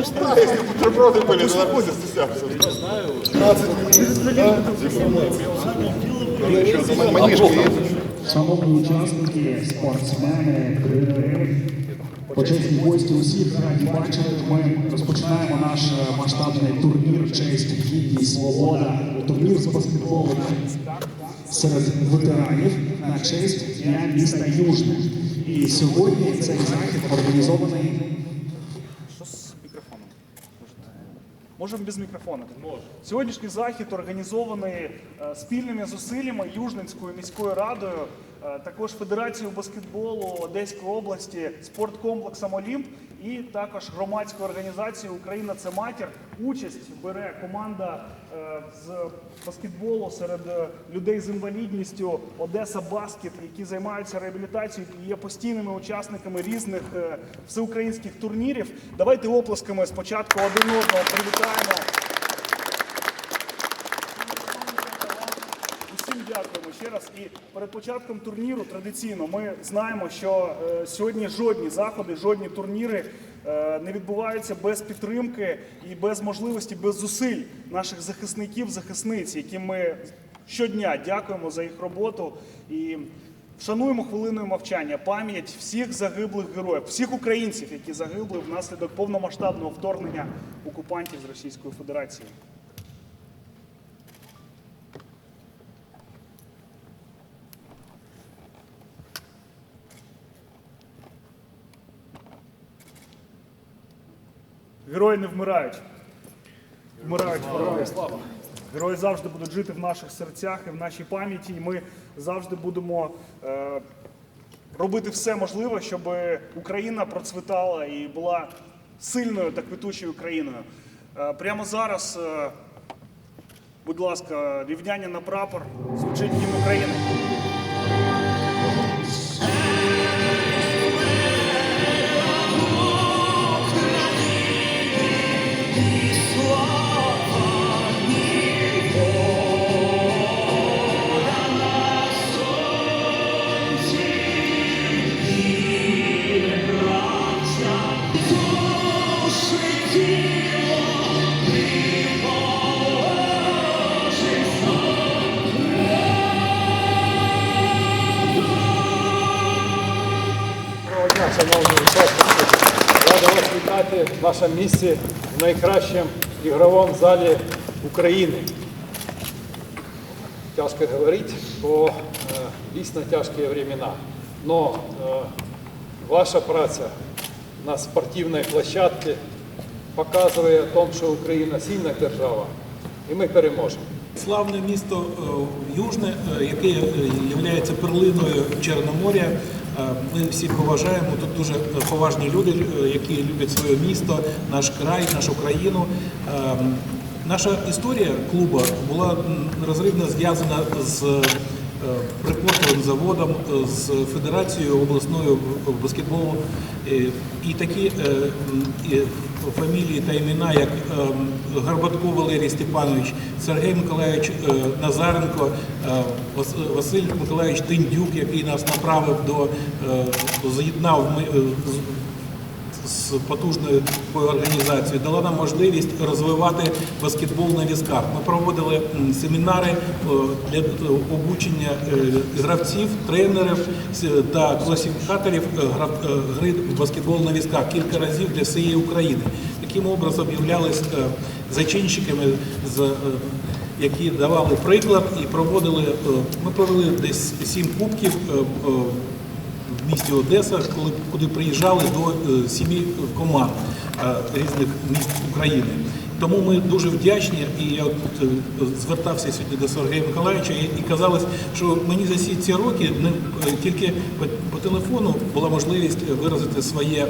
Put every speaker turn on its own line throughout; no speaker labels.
Бутерброды были, но наркотик стеснялся.
Шановні учасники, спортсмени, тренери, почесні гості усіх раді бачити. Ми розпочинаємо наш масштабний турнір Честь, гідність, свобода. Турнір з баскетболу серед ветеранів на честь дня міста Южне. І сьогодні цей захід організований
Що з мікрофоном? Можемо без мікрофона. Сьогоднішній захід організований е, спільними зусиллями Южненською міською радою, е, також Федерацією баскетболу Одеської області, спорткомплексом Олімп і також громадську організацію Україна це матір. Участь бере команда е, з баскетболу серед е, людей з інвалідністю Одеса Баскет, які займаються реабілітацією і є постійними учасниками різних е, всеукраїнських турнірів. Давайте оплесками спочатку один одного привітаємо. Усім дякуємо ще раз. І перед початком турніру традиційно ми знаємо, що е, сьогодні жодні заходи, жодні турніри е, не відбуваються без підтримки і без можливості, без зусиль наших захисників, захисниць, яким ми щодня дякуємо за їх роботу і вшануємо хвилиною мовчання пам'ять всіх загиблих героїв, всіх українців, які загибли внаслідок повномасштабного вторгнення окупантів з Російської Федерації. Герої не вмирають. Вмирають герої. Герої завжди будуть жити в наших серцях і в нашій пам'яті. І ми завжди будемо е, робити все можливе, щоб Україна процвітала і була сильною та квітучою країною. Е, прямо зараз, е, будь ласка, рівняння на прапор звучить гімн України.
Нашому місці в найкращому ігровому залі України. Тяжко говорити, бо е, дійсно тяжкі времена. Но е, ваша праця на спортивній площадці показує о тому, що Україна сильна держава, і ми переможемо.
Славне місто е, Южне, яке є перлиною Чорноморя. Е, Ми всі поважаємо. Тут дуже поважні люди, е, які люблять своє місто, наш край, нашу країну. Е, Наша історія клубу була розривно зв'язана з припортовим заводом, з Федерацією обласною баскетболу. І такі фамілії та імена, як Горбатко Валерій Степанович, Сергій Миколаївич е, Назаренко, е, Вас- Василь Миколаївич Тиндюк, який нас направив до е, з'єднав з- потужною організацією дала нам можливість розвивати баскетбол на візках. Ми проводили семінари для обучення е, гравців, тренерів та класифікаторів е, е, гри в баскетбол на візках кілька разів для всієї України. Таким образом являлись зачинщиками Які давали приклад і проводили, ми провели десь сім кубків місті Одеса, коли куди приїжджали до сім'ї команд е, різних міст України. Тому ми дуже вдячні, і я е, звертався сьогодні до Сергія Миколаївича і, казалось, що мені за всі ці роки е, тільки по, телефону була можливість виразити своє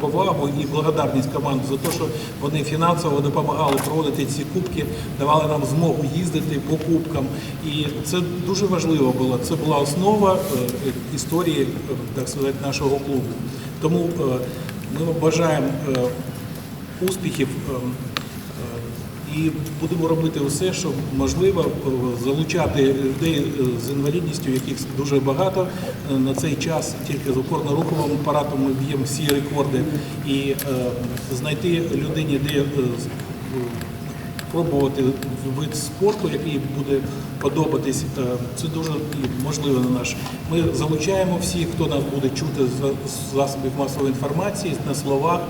повагу і благодарність команді за те, що вони фінансово допомагали проводити ці кубки, давали нам змогу їздити по кубкам. І це дуже важливо було. Це була основа е, історії, так сказати, нашого клубу. Тому ми бажаємо успіхів. е, е, І будемо робити все, що можливо е, залучати людей е, з інвалідністю, яких дуже багато Е, на цей час. Тільки з опорно-руховим апаратом ми б'ємо всі рекорди і знайти людині, де пробувати вид спорту, який буде подобатись. Це дуже можливо на наш. Ми залучаємо всіх, хто нас буде чути з засобів масової інформації на словах.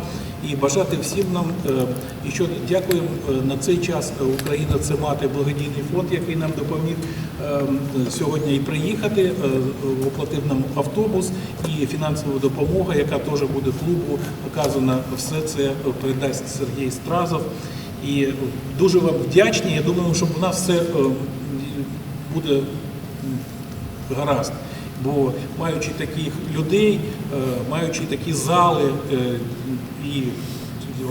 І бажати всім нам, е, і що дякуємо е, на цей час е, Україна це мати благодійний фонд, який нам допоміг е, сьогодні і приїхати, оплатив нам автобус і фінансова допомога, яка теж буде клубу оказана. Все це передасть Сергій Стразов. І дуже вам вдячні. Я думаю, що в нас все буде гаразд. Бо маючи таких людей, маючи такі зали і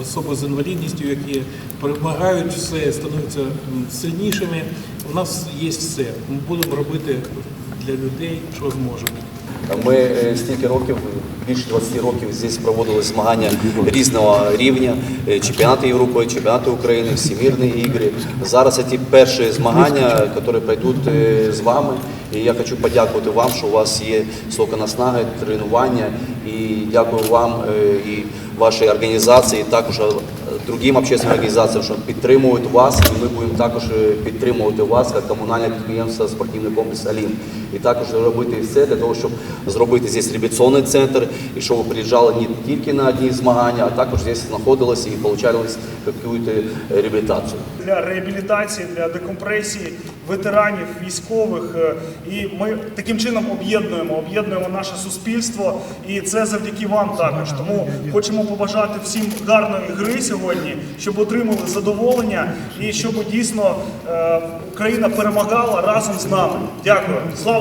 особи з інвалідністю, які перемагають все, становляться сильнішими, у нас є все. Ми будемо робити для людей, що зможемо.
Ми е, стільки років, більше 20 років, здесь проводили змагання різного рівня, е, чемпіонати Європи, чемпіонати України, всемірні ігри. Зараз це ті перші змагання, які пройдуть е, з вами. І я хочу подякувати вам, що у вас є стільки наснаги, тренування. І дякую вам е, і вашій організації, також е, другим общественним організаціям, що підтримують вас, і ми будемо також е, підтримувати вас як комунальне підприємство спортивний комплекс Алін. І також робити все для того, щоб зробити здесь реабілітаційний центр, і щоб ви приїжджали не тільки на одні змагання, а також здесь знаходилися і отримали якусь реабілітацію.
для реабілітації, для декомпресії ветеранів, військових. Е, І ми таким чином об'єднуємо, об'єднуємо наше суспільство, і це завдяки вам також. Тому хочемо побажати всім гарної гри сьогодні, щоб отримали задоволення і щоб дійсно е, Україна перемагала разом з нами. Дякую. Слава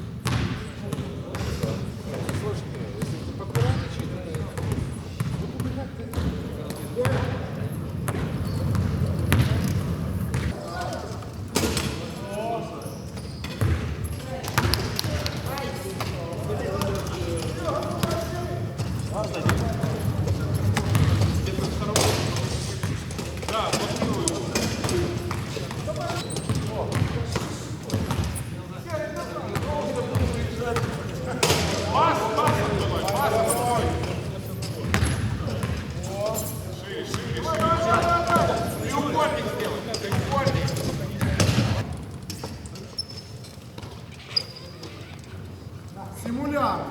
Симулятор.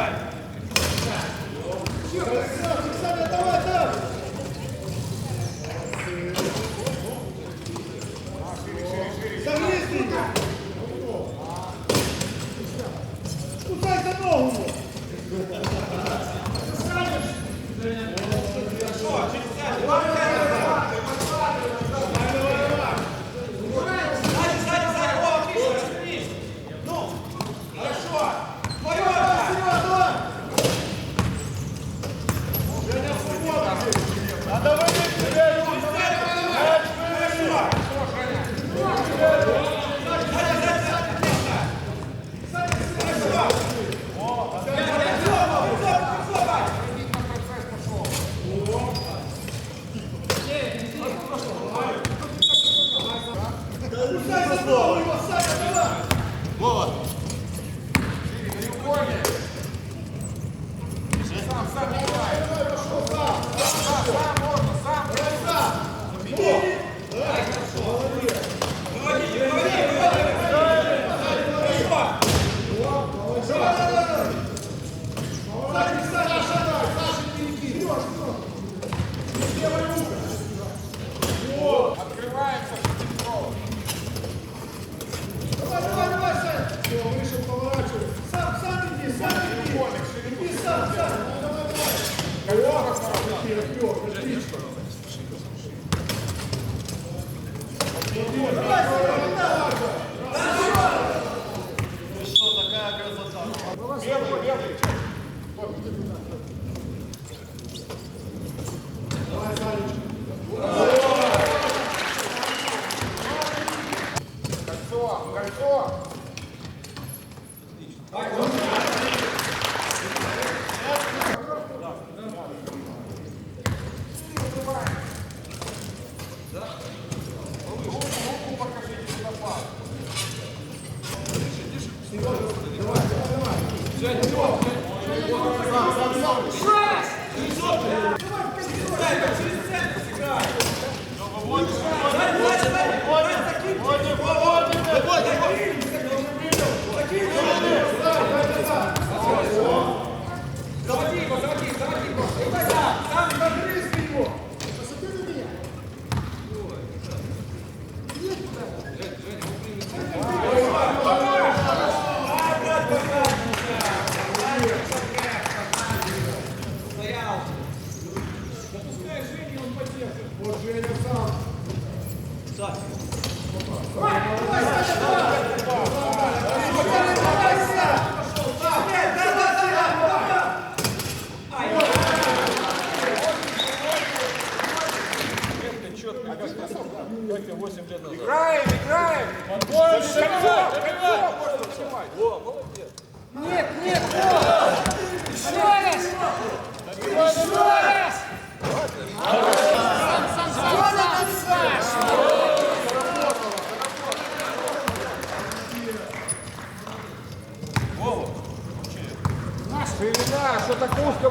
Давай! Бог уже. Играем, играем! Подбор, шагов, Во, молодец! Нет, нет, во! Еще раз! Еще раз! Сам, сам, сам, сам, сам! Ширина, что так узко?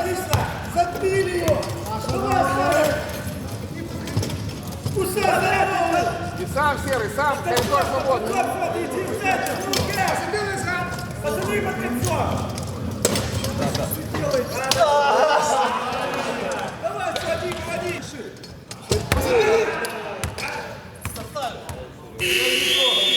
Отлично! Забили ее! Давай,
И сам серый, сам коридор свободный.
Посмотри
под лицо. Да, да. Давай, своди, своди. Посмотри.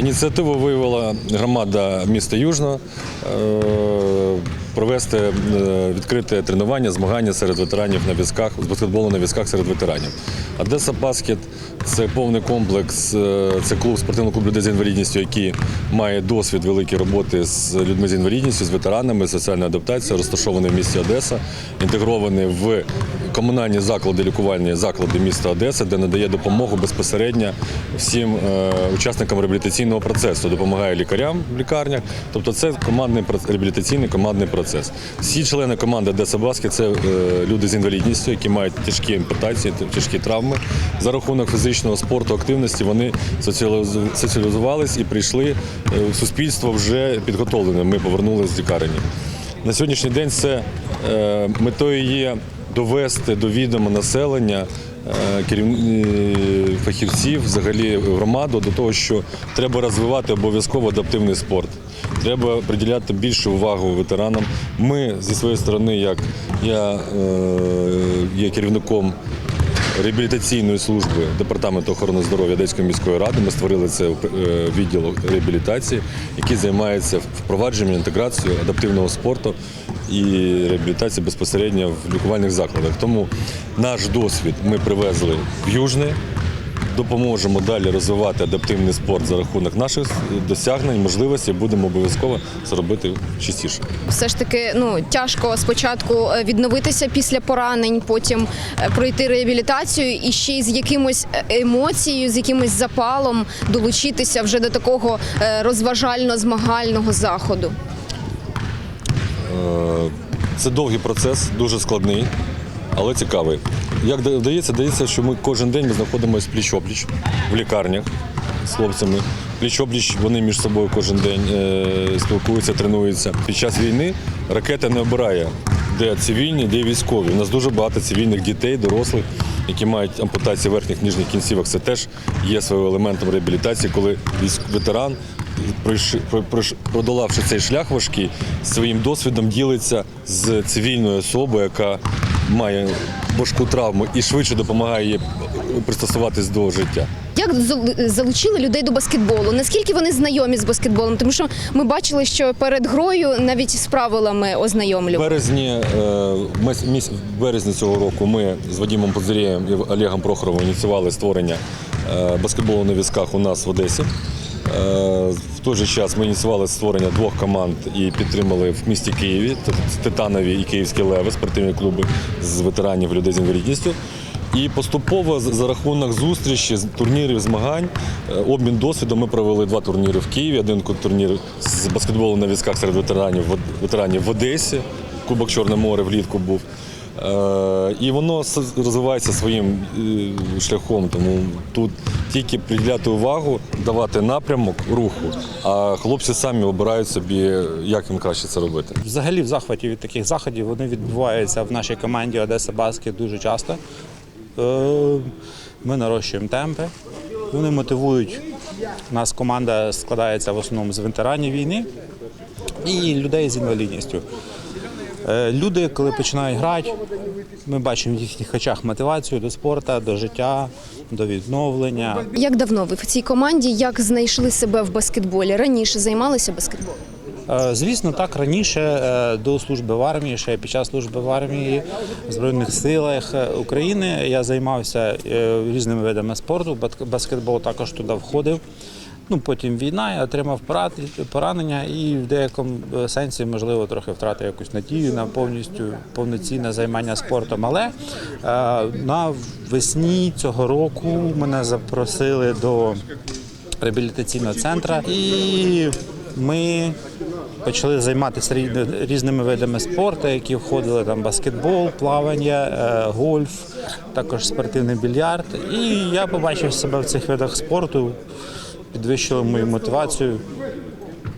Ініціативу виявила громада міста Южно е, провести е, відкрите тренування, змагання серед ветеранів на візках з баскетболу на візках серед ветеранів. Одеса Баскет це повний комплекс, е, це клуб спортивний клуб людей з інвалідністю, який має досвід великої роботи з людьми з інвалідністю, з ветеранами, соціальна адаптація, розташований в місті Одеса, інтегрований в комунальні заклади лікувальні заклади міста Одеси, де надає допомогу безпосередньо всім е, учасникам реабілітаційного процесу, допомагає лікарям в лікарнях. Тобто це командний реабілітаційний командний процес. Всі члени команди Одеса Баскет це е, люди з інвалідністю, які мають тяжкі ампутації, тяжкі травми. За рахунок фізичного спорту, активності вони соціалізу- соціалізувались і прийшли е, в суспільство вже підготовлене. Ми повернулися з лікарні. На сьогоднішній день це метою є довести до відома населення е, фахівців, взагалі громаду, до того, що треба розвивати обов'язково адаптивний спорт. Треба приділяти більшу увагу ветеранам. Ми зі своєї сторони, як я е, є керівником реабілітаційної служби департаменту охорони здоров'я Одеської міської ради. Ми створили це е, відділ реабілітації, який займається впровадженням інтеграцією адаптивного спорту і реабілітації безпосередньо в лікувальних закладах. Тому наш досвід ми привезли в Южне. Допоможемо далі розвивати адаптивний спорт за рахунок наших досягнень, можливостей. Будемо обов'язково це робити частіше.
Все ж таки ну тяжко спочатку е, відновитися після поранень, потім е, пройти реабілітацію і ще з якимось е, емоцією, з якимось запалом долучитися вже до такого розважально-змагального заходу.
Це довгий процес, дуже складний, але цікавий. Як да- вдається, вдається, що ми кожен день ми знаходимося пліч-опліч в лікарнях з хлопцями. Пліч-опліч вони між собою кожен день е, спілкуються, тренуються. Під час війни ракета не обирає, де цивільні, де військові. У нас дуже багато цивільних дітей, дорослих, які мають ампутації верхніх ніжних кінцівок. Це теж є своїм елементом реабілітації, коли ветеран продолавши цей шлях важкий, своїм досвідом ділиться з цивільною особою, яка має важку травму і швидше допомагає їй пристосуватись до життя.
Як залучили людей до баскетболу? Наскільки вони знайомі з баскетболом? Тому що ми бачили, що перед грою навіть з правилами
В
ознайомлювали.
березні, е, в березні цього року ми з Вадимом Позирєєм і Олегом Прохоровим ініціювали створення е, баскетболу на візках у нас в Одесі. Е, В той же час ми ініціювали створення двох команд і підтримали в місті Києві Титанові і Київські леви, спортивні клуби з ветеранів людей з інвалідністю. І поступово за рахунок зустрічі, турнірів, змагань, е, обмін досвідом ми провели два турніри в Києві. Один турнір з баскетболу на візках серед ветеранів ветеранів в Одесі. Кубок Чорне море влітку був. Е, І воно розвивається своїм е, шляхом. Тому тут тільки приділяти увагу, давати напрямок руху, а хлопці самі обирають собі, як їм краще це робити.
Взагалі в захваті від таких заходів вони відбуваються в нашій команді Одеса Баскет дуже часто. Е, Ми нарощуємо темпи. Вони мотивують. У нас команда складається в основному з ветеранів війни і людей з інвалідністю. Е, Люди, коли починають грати, ми бачимо в їхніх очах мотивацію до спорту, до життя, до відновлення.
Як давно ви в цій команді? Як знайшли себе в баскетболі? Раніше займалися баскетболом?
Е, Звісно, так раніше е, до служби в армії, ще під час служби в армії в Збройних силах України я займався різними видами спорту. Баскетбол також туди входив. Ну, потім війна, я отримав поранення і в деякому е, сенсі, можливо, трохи втратив якусь надію на повністю повноцінне займання спортом. Але е, на весні цього року мене запросили до реабілітаційного центру. І ми почали займатися різни- різними видами спорту, які входили там баскетбол, плавання, е, гольф, також спортивний більярд. І я побачив себе в цих видах спорту, підвищило мою мотивацію.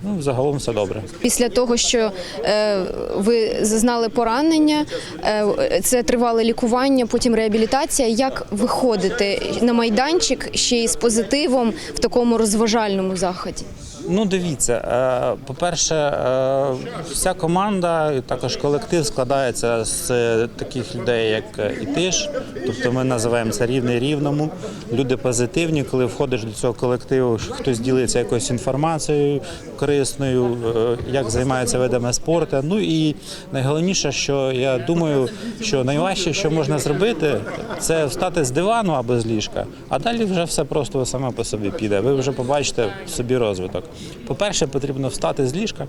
Ну, загалом все добре.
Після того, що е, ви зазнали поранення, е, це тривале лікування, потім реабілітація. Як виходити на майданчик ще й з позитивом в такому розважальному заході?
Ну, дивіться, е, по-перше, е, вся команда, також колектив складається з е, таких людей, як і ти ж. Тобто ми називаємося рівний рівному. Люди позитивні, коли входиш до цього колективу, хтось ділиться якоюсь інформацією корисною, е, як займається видами спорту. Ну і найголовніше, що я думаю, що найважче, що можна зробити, це встати з дивану або з ліжка, а далі вже все просто саме по собі піде. Ви вже побачите собі розвиток. По-перше, потрібно встати з ліжка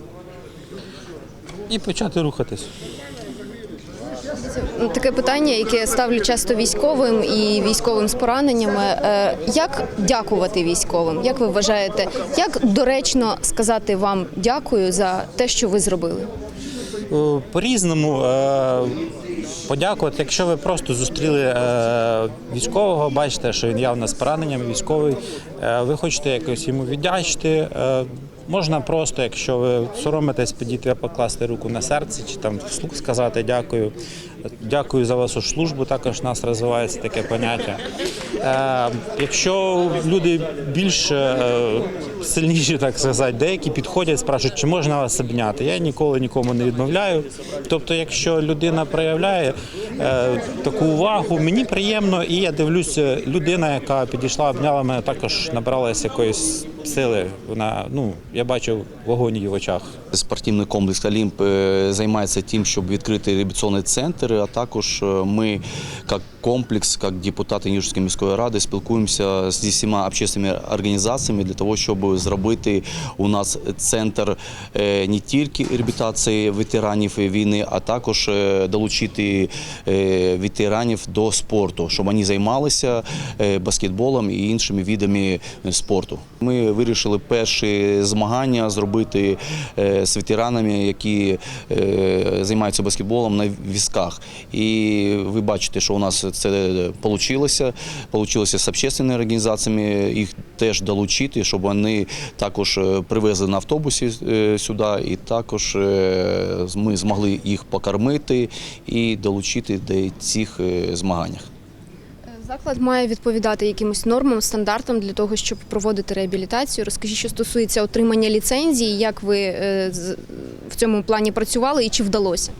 і почати рухатись.
Ну, Таке питання, яке ставлю часто військовим і військовим з пораненнями. Е, Як дякувати військовим? Як ви вважаєте, як доречно сказати вам дякую за те, що ви зробили?
Е, По-різному е, подякувати. Якщо ви просто зустріли військового, бачите, що він явно з пораненням військовий, ви хочете якось йому віддячити. Можна просто, якщо ви соромитесь, підійти покласти руку на серце чи там вслух сказати дякую. Дякую за вашу службу. Також в нас розвивається таке поняття. Е, якщо люди більш е, сильніші, так сказати, деякі підходять, спрашують, чи можна вас обняти. Я ніколи нікому не відмовляю. Тобто, якщо людина проявляє е, таку увагу, мені приємно, і я дивлюся, людина, яка підійшла, обняла мене, також набралася якоїсь сили. Вона, ну, я бачив вогонь її в очах.
Спортивний комплекс Олімп е, займається тим, щоб відкрити реабілітаційний центр, а також е, ми, як комплекс, як депутати Ніжинської міської ради, спілкуємося з усіма общественними організаціями для того, щоб зробити у нас центр е, не тільки реабілітації ветеранів війни, а також е, долучити е, ветеранів до спорту, щоб вони займалися баскетболом і іншими видами спорту. Ми вирішили перші змагання зробити з ветеранами, які займаються баскетболом на візках. І ви бачите, що у нас це вийшло. Получилося з общественними організаціями їх теж долучити, щоб вони також е, привезли на автобусі е, сюди, і також е, ми змогли їх покормити і долучити до цих е, змаганнях.
Заклад має відповідати якимось нормам, стандартам для того, щоб проводити реабілітацію. Розкажіть, що стосується отримання ліцензії, як ви е, в цьому плані працювали і чи вдалося?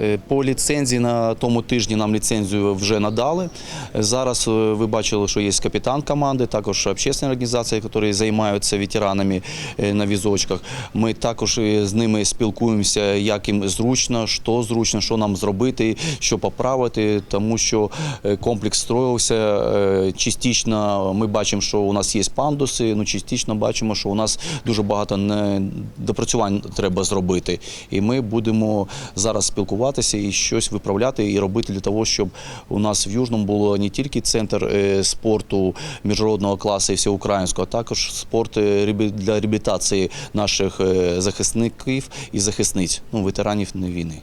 Е, По ліцензії на тому тижні нам ліцензію вже надали. Зараз е, ви бачили, що є капітан команди, також общественні організації, які займаються ветеранами е, на візочках. Ми також з ними спілкуємося, як їм зручно, що зручно, що нам зробити, що поправити, тому що комплекс строївся. Частично ми бачимо, що у нас є пандуси, ну частично бачимо, що у нас дуже багато не- допрацювань треба зробити. І ми будемо зараз спілкуватися і щось виправляти і робити для того, щоб у нас в Южному було не тільки центр е, спорту міжнародного класу і всеукраїнського, а також спорт е, для реабілітації наших е, захисників і захисниць, ну ветеранів війни.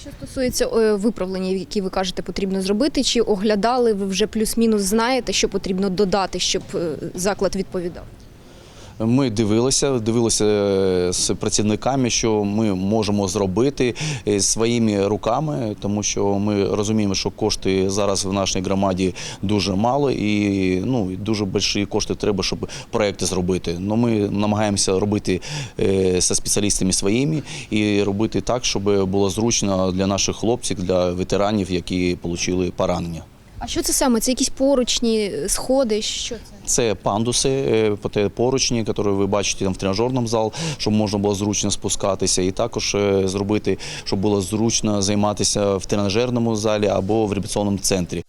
Що стосується виправлення, які ви кажете, потрібно зробити, чи оглядали ви вже плюс-мінус знаєте, що потрібно додати, щоб заклад відповідав?
Ми дивилися, дивилися е, з працівниками, що ми можемо зробити е, своїми руками, тому що ми розуміємо, що кошти зараз в нашій громаді дуже мало, і ну дуже великі кошти треба, щоб проекти зробити. Ну ми намагаємося робити е, зі спеціалістами своїми і робити так, щоб було зручно для наших хлопців, для ветеранів, які отримали поранення.
А що це саме? Це якісь поручні сходи? Що це?
Це пандуси, е, поручні, які ви бачите там в тренажерному зал, щоб можна було зручно спускатися, і також е, зробити, щоб було зручно займатися в тренажерному залі або в реабілітаційному центрі.